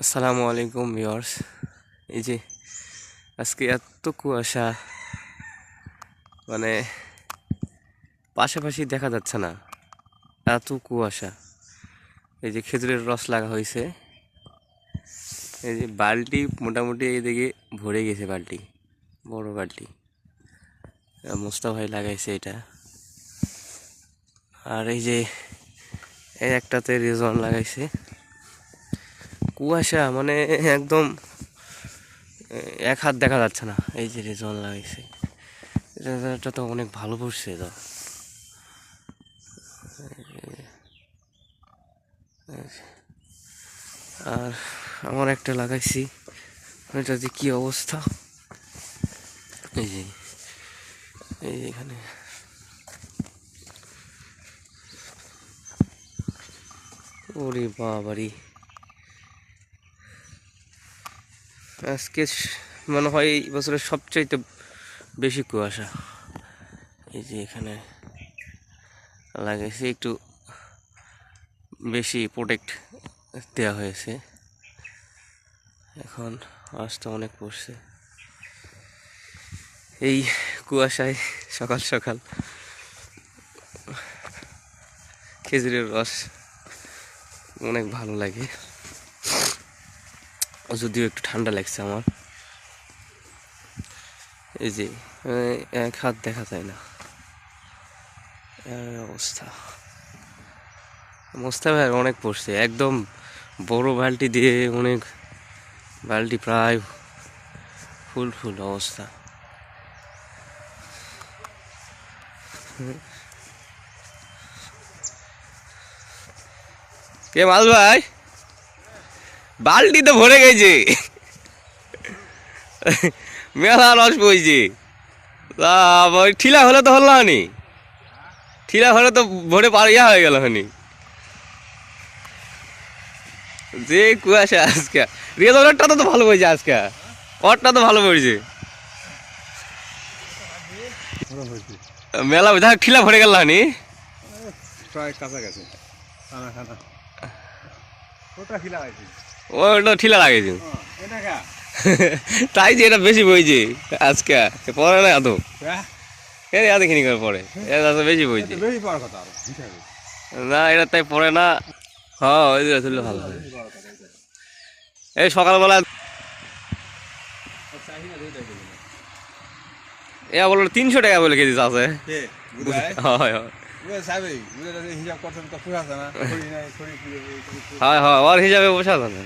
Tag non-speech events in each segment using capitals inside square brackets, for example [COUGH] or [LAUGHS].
আসসালামু আলাইকুম ভিউয়ার্স। এই যে আজকে এত কুয়াশা মানে পাশাপাশি দেখা যাচ্ছে না এত কুয়াশা। এই যে খেজুরের রস লাগা হয়েছে এই যে বালতি মোটামুটি এইদিকে ভরে গেছে বালতি বড় আহ, মোস্তা ভাই লাগাইছে এটা। আর এই যে এই একটাতে রেজন লাগাইছে। কুয়াশা মানে একদম এক হাত দেখা যাচ্ছে না। এই যে রেজল লাগাইছে। রেজাল্টটা তো অনেক ভালো পড়ছে তো আর আমার একটা লাগাইছি। এটা যে কি অবস্থা? এই যে এই যে এখানে। ওরে বাবারি। আজকে মনে হয় এই বছরের সবচাইতে বেশি কুয়াশা। এই যে এখানে লাগাইছে, একটু বেশি প্রোটেক্ট দেওয়া হয়েছে। এখন আজটা অনেক পড়ছে। এই কুয়াশায় সকাল সকাল খেজুরের রস অনেক ভালো লাগে। যদিও একটু ঠান্ডা লাগছে আমার। এই যে এক হাত দেখা যায় না। অবস্থা। মোস্তা ভাই, অনেক পড়ছে। একদম বড় বালতি দিয়ে অনেক বালতি প্রায় ফুল ফুল অবস্থা। কে মাল ভাই? বালতি তো ভরে গেছে। মেলা রস বইছে। তা ঠিলা হলে তো হল হনি ঠিলা হলে তো ভরে পার ইয়া হয়ে গেল হনি। যে কুয়াশা আজকে। রেজলেরটা তো ভালো বইছে আজকে। ওরটা তো ভালো বইছে। মেলা বোঝা ঠিলা ভরে গেল হনি। কাছাকাছি। হয়েছে? ওটা ঠিলা লাগেছে [LAUGHS] তাই যে এটা বেশি বইছে আজকে পরে না এত। হ্যাঁ? এর এত খিনি করে পরে এটা বেশি বইছে না এটা তাই পড়ে না। হ্যাঁ ওই দিকে তুললে ভালো। হবে এই সকালবেলা এ বলল তিনশো টাকা বলে কেজি আছে। হয় হয়। হয় হয় ওর হিসাবে বসা যাবে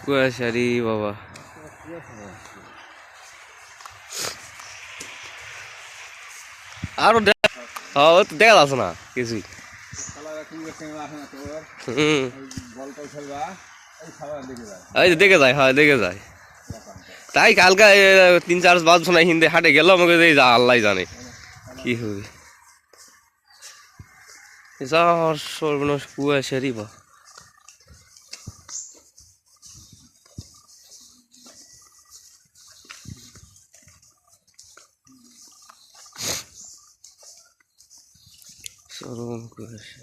কুয়াশারি বাবা। আরও হ্যাঁ দেখা যাচ্ছে না কিছুই। কালার কি করছেন আসে না তোর হুম। বল টল খেলবা এই খাবার দিকে যায়। এই যে দেখে যায় হয় দেখে যায়। তাই কালকা তিন চার পাঁচ শোনায় হিন্দে হাটে গেল, আমাকে যা আল্লাহ জানে। কি হবে? সর্বনাশ কুয়াশারি বা চরম কুয়াশা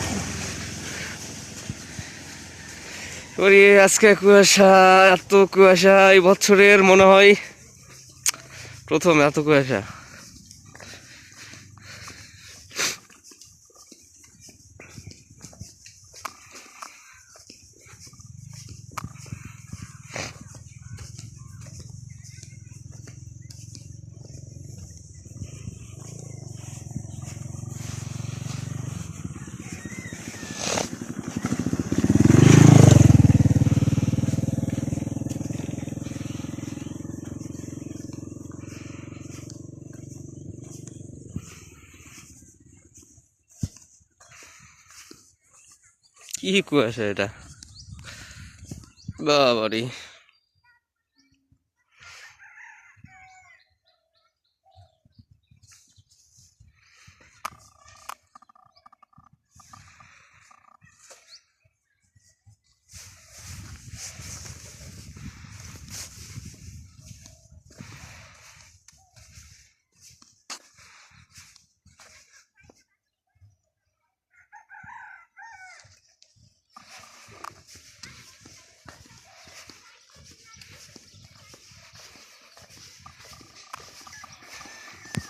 ওরে আজকে কুয়াশা এত কুয়াশা এই বছরের মনে হয় প্রথম এত কুয়াশা। কি কুয়াশা এটা বাবারি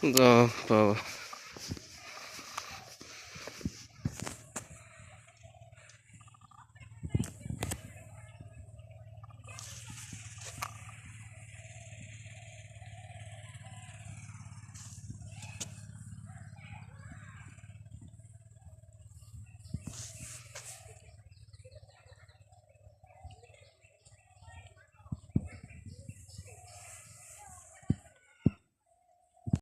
বাবা